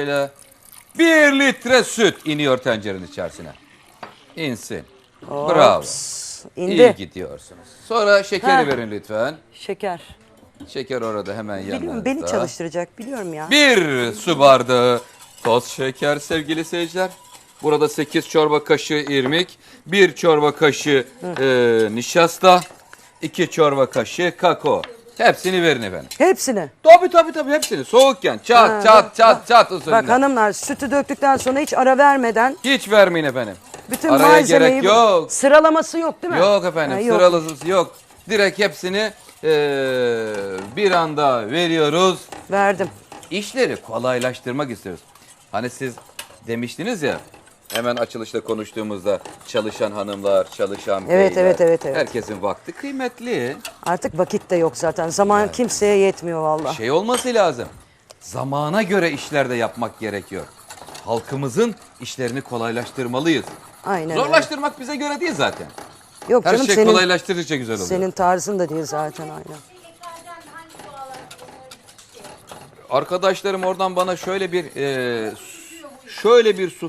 şöyle. Bir litre süt iniyor tencerenin içerisine. İnsin. Bravo. Ops, İyi İndi. gidiyorsunuz. Sonra şekeri Ha. verin lütfen. Şeker. Şeker orada hemen yanında. Biliyorum beni çalıştıracak biliyorum ya. Bir su bardağı toz şeker sevgili seyirciler. Burada 8 çorba kaşığı irmik, 1 çorba kaşığı e, nişasta, 2 çorba kaşığı kakao. Hepsini verin efendim. Hepsini. Tabii tabii tabii hepsini. Soğukken çat Ha, çat bak, çat çat usulüne. Bak hanımlar sütü döktükten sonra hiç ara vermeden Hiç vermeyin efendim. bütün Araya malzemeyi gerek yok. sıralaması yok değil mi? Yok efendim Ha, yok. sıralısı yok. Direkt hepsini e, bir anda veriyoruz. Verdim. İşleri kolaylaştırmak istiyoruz. Hani siz demiştiniz ya hemen açılışta konuştuğumuzda çalışan hanımlar, çalışan Evet, beyler. evet, evet, evet. Herkesin vakti kıymetli. Artık vakit de yok zaten. Zaman kimseye yetmiyor valla. Şey olması lazım. Zamana göre işler de yapmak gerekiyor. Halkımızın işlerini kolaylaştırmalıyız. Aynen öyle. Zorlaştırmak bize göre değil zaten. Yok Her canım şey senin, kolaylaştırdıkça güzel oluyor. senin tarzın da değil zaten aynen. Arkadaşlarım oradan bana şöyle bir e, şöyle bir su